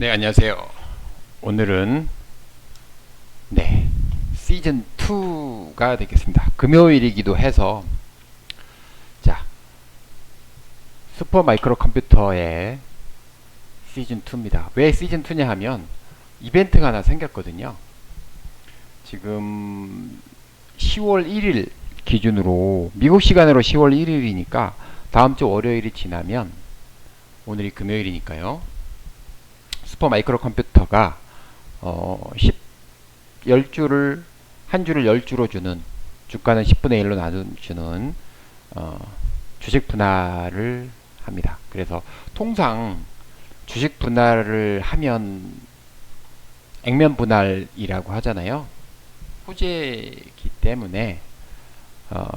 네, 안녕하세요. 오늘은 네, 시즌 2가 되겠습니다. 금요일이기도 해서 자, 슈퍼 마이크로 컴퓨터의 시즌 2입니다. 왜 시즌 2냐 하면 이벤트가 하나 생겼거든요. 지금 10월 1일 기준으로 미국 시간으로 10월 1일이니까 다음 주 월요일이 지나면 오늘이 금요일이니까요. 슈퍼 마이크로 컴퓨터가 어 10, 10주를 한 주를 10주로 주는 주가는 10분의 1로 나눠주는 어 주식 분할을 합니다. 그래서 통상 주식 분할을 하면 액면 분할이라고 하잖아요. 호재이기 때문에 어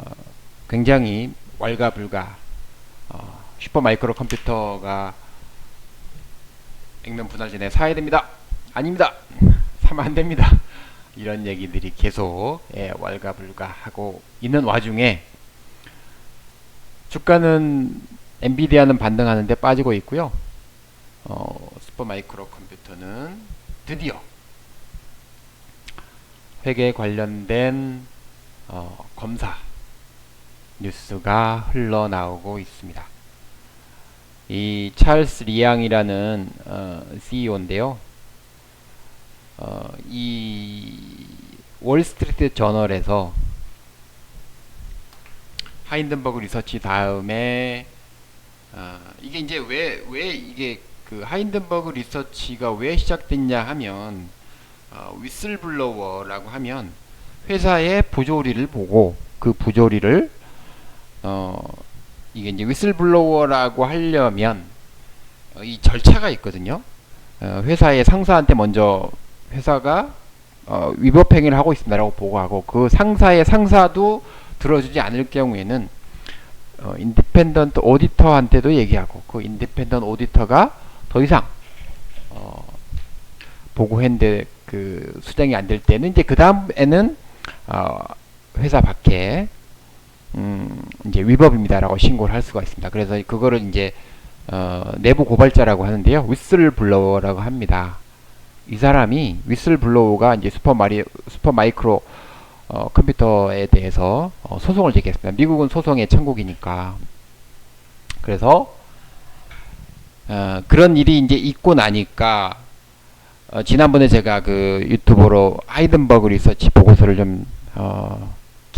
굉장히 왈가불가 어 슈퍼 마이크로 컴퓨터가 액면 분할 전에 사야 됩니다. 아닙니다. 사면 안 됩니다. 이런 얘기들이 계속 예, 왈가불가 하고 있는 와중에 주가는 엔비디아는 반등하는데 빠지고 있고요. 어, 슈퍼 마이크로 컴퓨터는 드디어 회계 관련된 어, 검사 뉴스가 흘러나오고 있습니다. 이 찰스 리앙이라는 어, CEO인데요. 어, 이 월스트리트 저널에서 하인든버그 리서치 다음에 어, 이게 이제 왜 왜 이게 그 하인든버그 리서치가 왜 시작됐냐 하면 어, 위슬블로워라고 하면 회사의 부조리를 보고 그 부조리를 어, 이게 이제 위슬블로워라고 하려면 어, 이 절차가 있거든요. 어, 회사의 상사한테 먼저 회사가 어, 위법 행위를 하고 있습니다라고 보고하고 그 상사의 상사도 들어주지 않을 경우에는 어, 인디펜던트 오디터한테도 얘기하고 그 인디펜던트 오디터가 더 이상 어, 보고했는데 그 수정이 안 될 때는 이제 그 다음에는 어, 회사 밖에 음, 이제 위법입니다라고 신고를 할 수가 있습니다. 그래서 그거를 이제 어, 내부 고발자라고 하는데요. 위슬블로워라고 합니다. 이 사람이 위슬블로워가 이제 슈퍼 마리 슈퍼 마이크로 어, 컴퓨터에 대해서 어, 소송을 제기했습니다. 미국은 소송의 천국이니까. 그래서 어, 그런 일이 이제 있고 나니까 어, 지난번에 제가 그 유튜브로 하이든버그 리서치 보고서를 좀 어,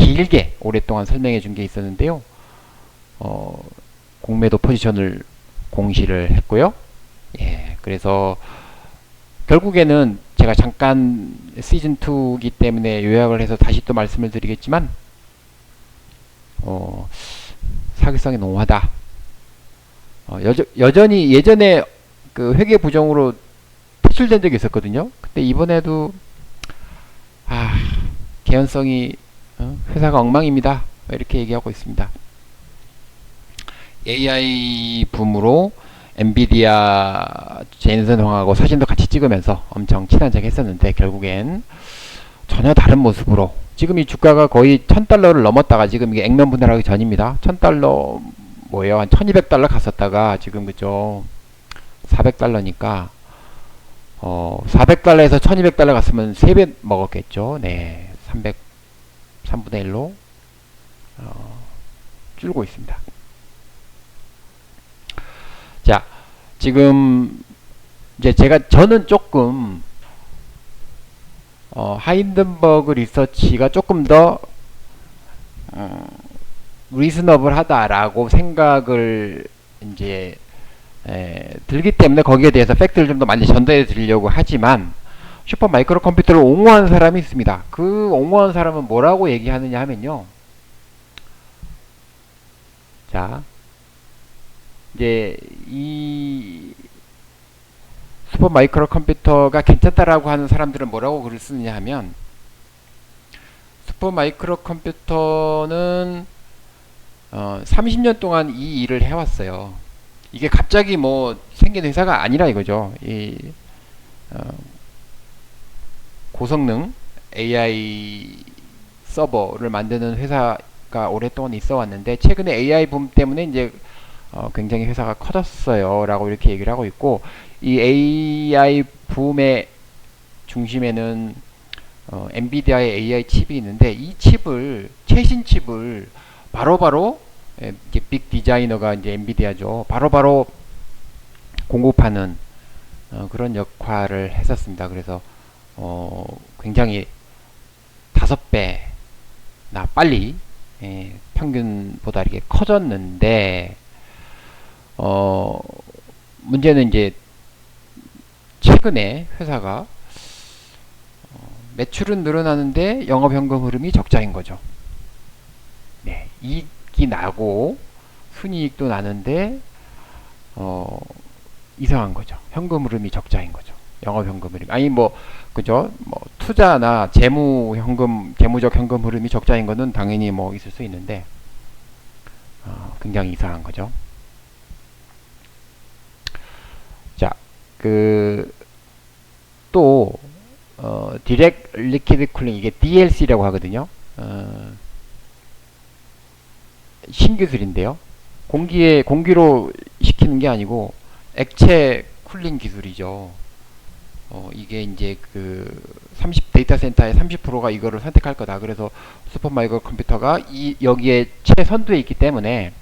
길게 오랫동안 설명해 준 게 있었는데요. 어, 공매도 포지션을 공시를 했고요. 예, 그래서 결국에는 제가 잠깐 시즌 2이기 때문에 요약을 해서 다시 또 말씀을 드리겠지만 어, 사기성이 농후하다. 어, 여저, 여전히 예전에 그 회계 부정으로 퇴출된 적이 있었거든요. 근데 이번에도 아 개연성이 어, 회사가 엉망입니다. 이렇게 얘기하고 있습니다. AI 붐으로 엔비디아 제인슨 황하고 사진도 같이 찍으면서 엄청 친한 척 했었는데 결국엔 전혀 다른 모습으로 지금 이 주가가 거의 1000달러를 넘었다가 지금 이게 액면 분할하기 전입니다. 1000달러 뭐예요? 한 1200달러 갔었다가 지금 그죠? 400달러니까 어 400달러에서 1200달러 갔으면 3배 먹었겠죠. 네. 300 3분의 1로 어, 줄고 있습니다. 자, 지금 이제 제가 저는 조금 어, 하인든버그 리서치가 조금 더 어, 리스너블하다라고 생각을 이제 에, 들기 때문에 거기에 대해서 팩트를 좀 더 많이 전달해 드리려고 하지만 슈퍼 마이크로 컴퓨터를 옹호하는 사람이 있습니다. 그 옹호하는 사람은 뭐라고 얘기하느냐 하면요. 자, 이제 이 슈퍼 마이크로 컴퓨터가 괜찮다라고 하는 사람들은 뭐라고 글을 쓰느냐 하면 슈퍼 마이크로 컴퓨터는 어, 30년 동안 이 일을 해왔어요. 이게 갑자기 뭐 생긴 회사가 아니라 이거죠. 이 어, 고성능 AI 서버를 만드는 회사가 오랫동안 있어 왔는데 최근에 AI 붐 때문에 이제 어, 굉장히 회사가 커졌어요 라고 이렇게 얘기를 하고 있고 이 AI 붐의 중심에는 어, 엔비디아의 AI 칩이 있는데 이 칩을 최신 칩을 바로바로 예, 이제 빅 디자이너가 이제 엔비디아죠. 바로 바로 공급하는 어, 그런 역할을 했었습니다. 그래서 어, 굉장히 다섯 배나 빨리 예, 평균보다 이렇게 커졌는데 어, 문제는 이제 최근에 회사가 어, 매출은 늘어나는데 영업현금 흐름이 적자인 거죠. 네, 이익이 나고 순이익도 나는데 어, 이상한 거죠. 현금 흐름이 적자인 거죠. 영업 현금 흐름. 아니 뭐 그죠? 뭐 투자나 재무 현금 재무적 현금 흐름이 적자인 거는 당연히 뭐 있을 수 있는데 어, 굉장히 이상한 거죠. 자, 그또 어, 디렉 리퀴드 쿨링 이게 DLC라고 하거든요. 어, 신기술인데요. 공기에 공기로 식히는 게 아니고 액체 쿨링 기술이죠. 어, 이게 이제 그 30 데이터 센터의 30%가 이거를 선택할 거다. 그래서 슈퍼마이크로 컴퓨터가 이 여기에 최선두에 있기 때문에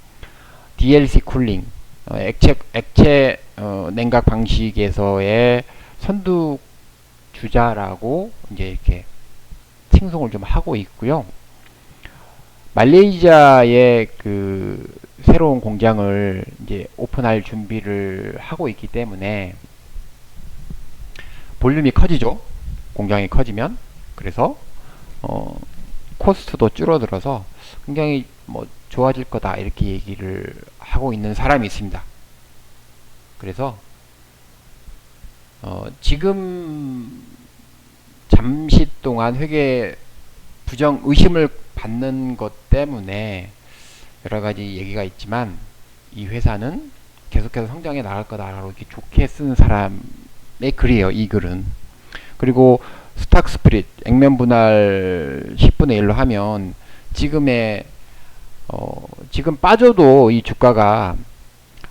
DLC 쿨링 어, 액체 액체 어, 냉각 방식에서의 선두 주자라고 이제 이렇게 칭송을 좀 하고 있고요. 말레이시아의 그 새로운 공장을 이제 오픈할 준비를 하고 있기 때문에 볼륨이 커지죠. 공장이 커지면 그래서 어, 코스트도 줄어들어서 굉장히 뭐 좋아질 거다 이렇게 얘기를 하고 있는 사람이 있습니다. 그래서 어, 지금 잠시 동안 회계 부정 의심을 받는 것 때문에 여러 가지 얘기가 있지만 이 회사는 계속해서 성장해 나갈 거다라고 이렇게 좋게 쓴 사람 의 글이에요. 이 글은. 그리고 스탁 스프릿 액면 분할 10분의 1로 하면 지금의 어, 지금 빠져도 이 주가가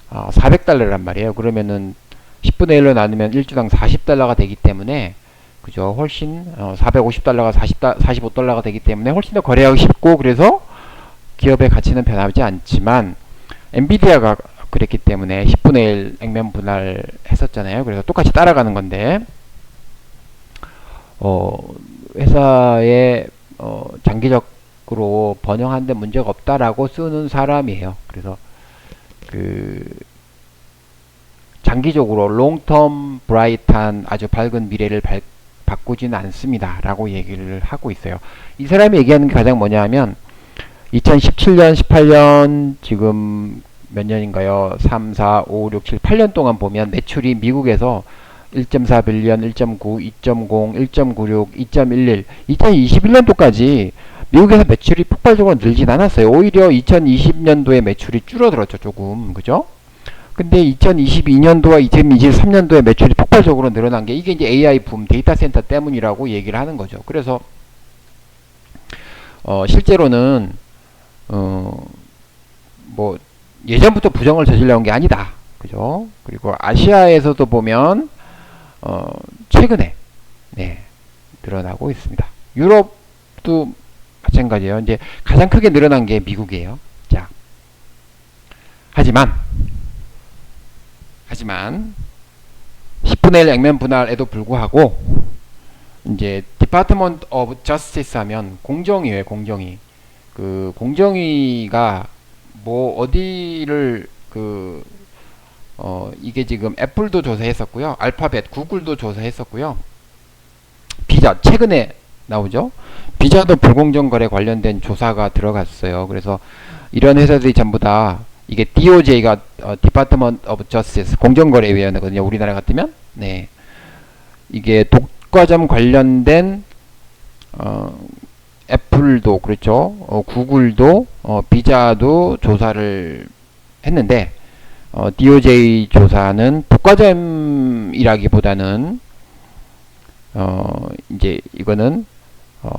어, 400달러란 말이에요. 그러면은 10분의 1로 나누면 1주당 40달러가 되기 때문에 그죠? 훨씬 어, 450달러가 40 45달러가 되기 때문에 훨씬 더 거래하기 쉽고 그래서 기업의 가치는 변하지 않지만 엔비디아가 그랬기 때문에 10분의 1 액면 분할 했었잖아요. 그래서 똑같이 따라가는 건데 어, 회사의 어, 장기적으로 번영하는데 문제가 없다라고 쓰는 사람이에요. 그래서 그 장기적으로 롱텀 브라이트한 아주 밝은 미래를 발, 바꾸지는 않습니다. 라고 얘기를 하고 있어요. 이 사람이 얘기하는 게 가장 뭐냐 하면 2017년, 18년 지금 몇 년인가요? 3, 4, 5, 6, 7, 8년 동안 보면 매출이 미국에서 1.4 빌리언, 1.9, 2.0, 1.96, 2.11, 2021년도까지 미국에서 매출이 폭발적으로 늘진 않았어요. 오히려 2020년도에 매출이 줄어들었죠, 조금. 그죠? 근데 2022년도와 2023년도에 매출이 폭발적으로 늘어난 게 이게 이제 AI 붐 데이터 센터 때문이라고 얘기를 하는 거죠. 그래서 어 실제로는 어뭐 예전부터 부정을 저질러온 게 아니다. 그죠? 그리고 아시아에서도 보면 어 최근에 네 늘어나고 있습니다. 유럽도 마찬가지예요. 이제 가장 크게 늘어난 게 미국이에요. 자, 하지만 하지만 10분의 1 액면 분할에도 불구하고 이제 Department of Justice 하면 공정위에 공정위 그 공정위가 뭐 어디를 그 어 이게 지금 애플도 조사했었고요. 알파벳 구글도 조사했었고요. 비자 최근에 나오죠? 비자도 불공정 거래 관련된 조사가 들어갔어요. 그래서 이런 회사들이 전부 다 이게 DOJ가 어, Department of Justice 공정거래위원회거든요. 우리나라 같으면? 네. 이게 독과점 관련된 어, 애플도 그렇죠. 어, 구글도 어, 비자도 조사를 했는데 어, DOJ 조사는 독과점이라기보다는 어, 이제 이거는 어,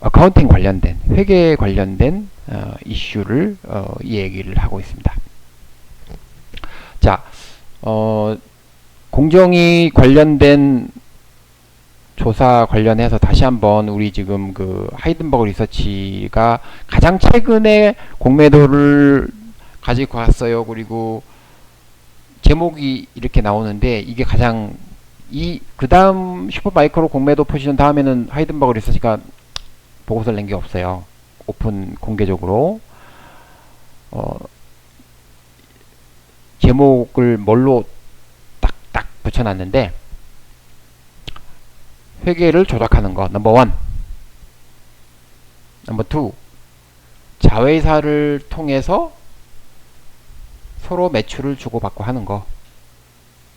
어카운팅 관련된 회계 관련된 어, 이슈를 어, 얘기를 하고 있습니다. 자, 어, 공정위 관련된 조사 관련해서 다시 한번 우리 지금 그 하이든버그 리서치가 가장 최근에 공매도를 가지고 왔어요. 그리고 제목이 이렇게 나오는데 이게 가장 이 그 다음 슈퍼마이크로 공매도 포지션 다음에는 하이든버그 리서치가 보고서를 낸 게 없어요. 오픈 공개적으로 어 제목을 뭘로 딱딱 붙여놨는데 회계를 조작하는 거 넘버 원 넘버 투 자회사를 통해서 서로 매출을 주고받고 하는 거.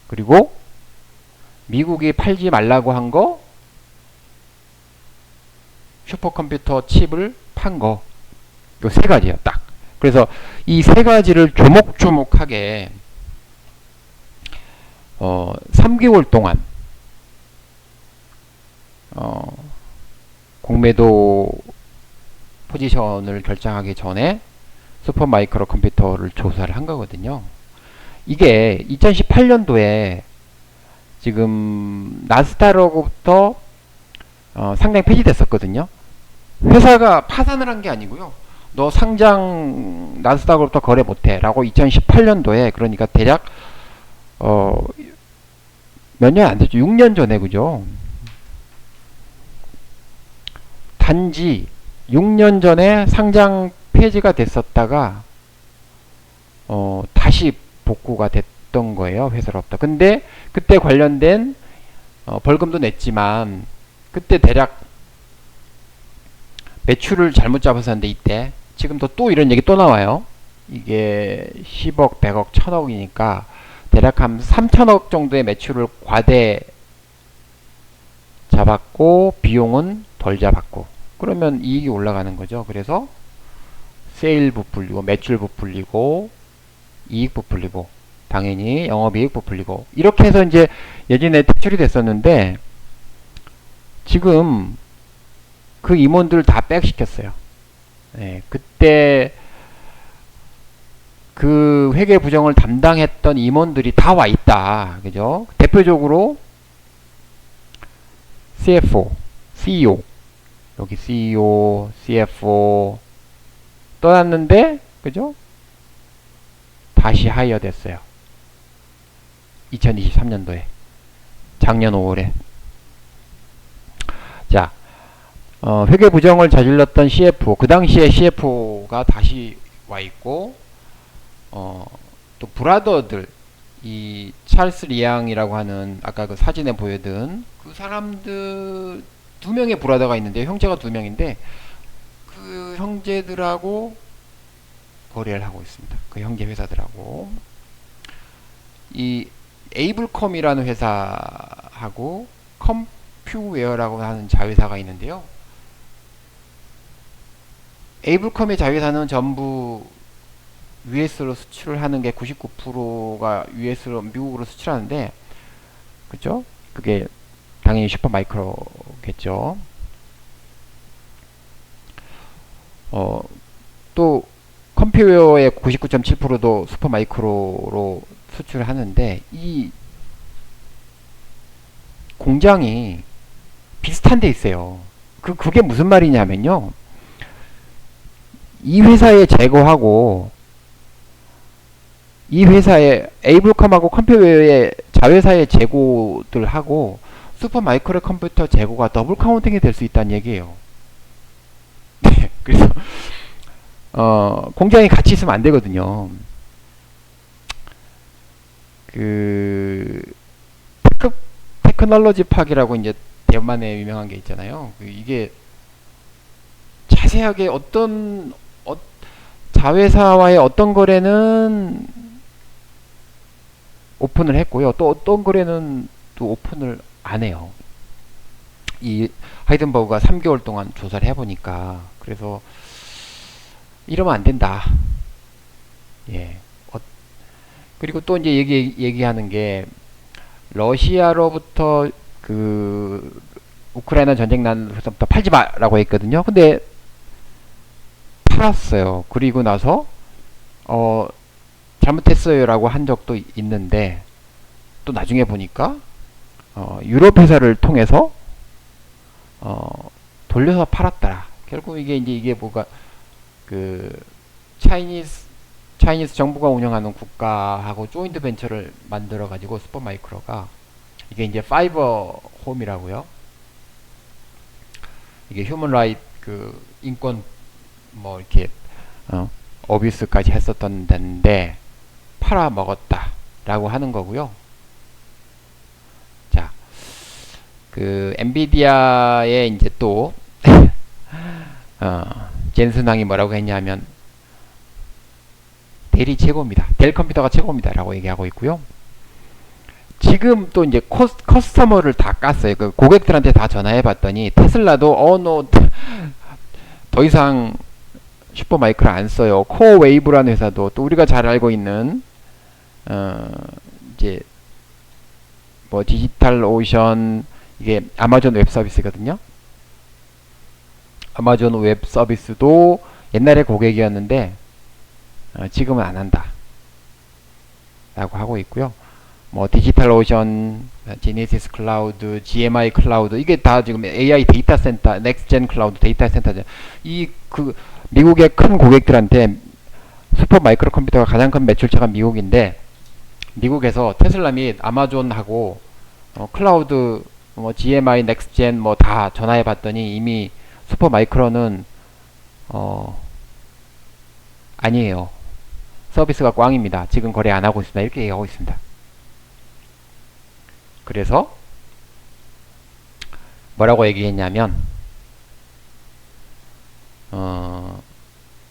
그리고 미국이 팔지 말라고 한 거 슈퍼컴퓨터 칩을 판 거. 요 세 가지예요 딱. 그래서 이 세 가지를 조목조목하게 어 3개월 동안 어 공매도 포지션을 결정하기 전에 슈퍼 마이크로 컴퓨터를 조사를 한 거거든요. 이게 2018년도에 지금 나스닥으로부터 어, 상당히 폐지됐었거든요. 회사가 파산을 한 게 아니고요. 너 상장 나스닥으로부터 거래 못해라고 2018년도에 그러니까 대략 어, 몇 년 안 됐죠. 6년 전에 그죠. 단지 6년 전에 상장 폐지가 됐었다가 어, 다시 복구가 됐던 거예요. 회사로부터. 근데 그때 관련된 어, 벌금도 냈지만 그때 대략 매출을 잘못 잡았었는데 이때 지금도 또 이런 얘기 또 나와요. 이게 10억, 100억, 1000억이니까 대략 한 3천억 정도의 매출을 과대 잡았고 비용은 덜 잡았고 그러면 이익이 올라가는 거죠. 그래서 세일 부풀리고 매출 부풀리고 이익 부풀리고 당연히 영업이익 부풀리고 이렇게 해서 이제 예전에 퇴출이 됐었는데 지금 그 임원들 다 백시켰어요. 네, 그때 그 회계 부정을 담당했던 임원들이 다 와 있다. 그죠? 대표적으로 CFO, CEO, 여기 CEO, CFO 떠났는데, 그죠? 다시 하이어 됐어요. 2023년도에. 작년 5월에. 자, 어, 회계 부정을 저질렀던 CFO, 그 당시에 CFO가 다시 와 있고, 어, 또 브라더들, 이 찰스 리앙이라고 하는 아까 그 사진에 보여둔 그 사람들 두 명의 브라더가 있는데 형제가 두 명인데 그 형제들하고 거래를 하고 있습니다. 그 형제 회사들하고 이 에이블컴이라는 회사하고 컴퓨웨어라고 하는 자회사가 있는데요. 에이블컴의 자회사는 전부 US로 수출을 하는 게 99%가 US로 미국으로 수출하는데 그죠? 그게 당연히 슈퍼 마이크로겠죠. 어, 또 컴퓨웨어의 99.7%도 슈퍼 마이크로로 수출을 하는데 이 공장이 비슷한 데 있어요. 그 그게 무슨 말이냐면요. 이 회사에 제거하고 이 회사의 에이블컴하고 컴퓨터의 자회사의 재고들하고 슈퍼 마이크로 컴퓨터 재고가 더블 카운팅이 될 수 있다는 얘기예요. 네, 그래서 어, 공장이 같이 있으면 안 되거든요. 그 테크 테크놀로지 팍이라고 이제 대만에 유명한 게 있잖아요. 그 이게 자세하게 어떤 어, 자회사와의 어떤 거래는 오픈을 했고요. 또 어떤 거래는 또 오픈을 안 해요. 이 하이든버그가 3개월 동안 조사를 해보니까 그래서 이러면 안 된다. 예. 어, 그리고 또 이제 얘기 얘기하는 게 러시아로부터 그 우크라이나 전쟁 난후부터 팔지 마라고 했거든요. 근데 팔았어요. 그리고 나서 어 잘못했어요라고 한 적도 있는데 또 나중에 보니까 어, 유럽 회사를 통해서 어, 돌려서 팔았더라. 결국 이게 이제 이게 뭐가 그 차이니스 차이니스 정부가 운영하는 국가하고 조인트 벤처를 만들어 가지고 슈퍼마이크로가 이게 이제 파이버 홈이라고요. 이게 휴먼 라이트 그 인권 뭐 이렇게 어, 어비스까지 했었던 데인데 팔아 먹었다라고 하는 거고요. 자, 그 엔비디아의 이제 또 어, 젠슨왕이 뭐라고 했냐면 델이 최고입니다. 델 컴퓨터가 최고입니다라고 얘기하고 있고요. 지금 또 이제 코스, 커스터머를 다 깠어요. 그 고객들한테 다 전화해 봤더니 테슬라도 어노 더 이상 슈퍼 마이크를 안 써요. 코어 웨이브라는 회사도 또 우리가 잘 알고 있는 어 이제 뭐 디지털 오션 이게 아마존 웹 서비스거든요. 아마존 웹 서비스도 옛날에 고객이었는데 어, 지금은 안 한다. 라고 하고 있고요. 뭐 디지털 오션, 제네시스 클라우드, GMI 클라우드 이게 다 지금 AI 데이터 센터, 넥스젠 클라우드 데이터 센터죠. 이 그 미국의 큰 고객들한테 슈퍼 마이크로 컴퓨터가 가장 큰 매출처가 미국인데 미국에서 테슬라 및 아마존하고 어, 클라우드 뭐 GMI, 넥스젠 뭐 다 전화해 봤더니 이미 슈퍼 마이크로는 어 아니에요. 서비스가 꽝입니다. 지금 거래 안 하고 있습니다. 이렇게 얘기하고 있습니다. 그래서 뭐라고 얘기했냐면 어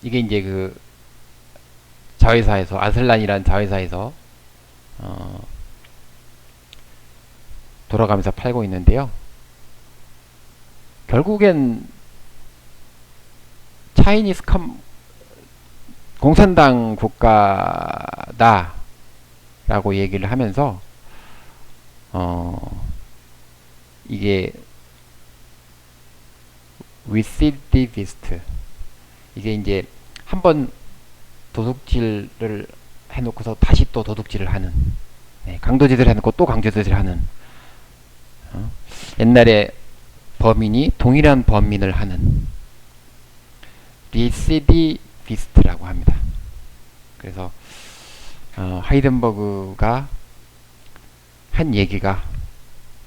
이게 이제 그 자회사에서 아슬란이라는 자회사에서 어 돌아가면서 팔고 있는데요. 결국엔 차이니스 컴 공산당 국가다 라고 얘기를 하면서 어 이게 위시디비스트 이게 이제 한번 도둑질을 해놓고서 다시 또 도둑질을 하는 네, 강도질을 해놓고 또 강도질을 하는 어? 옛날에 범인이 동일한 범인을 하는 리시디비스트라고 합니다. 그래서 어, 하이덴버그가 한 얘기가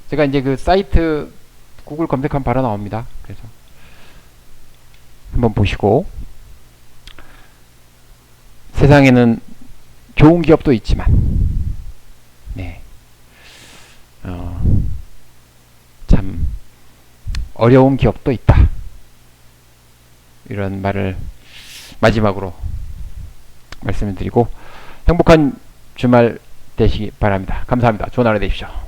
제가 이제 그 사이트 구글 검색하면 바로 나옵니다. 그래서 한번 보시고 세상에는 좋은 기업도 있지만 네. 어, 참 어려운 기업도 있다. 이런 말을 마지막으로 말씀을 드리고 행복한 주말 되시기 바랍니다. 감사합니다. 좋은 하루 되십시오.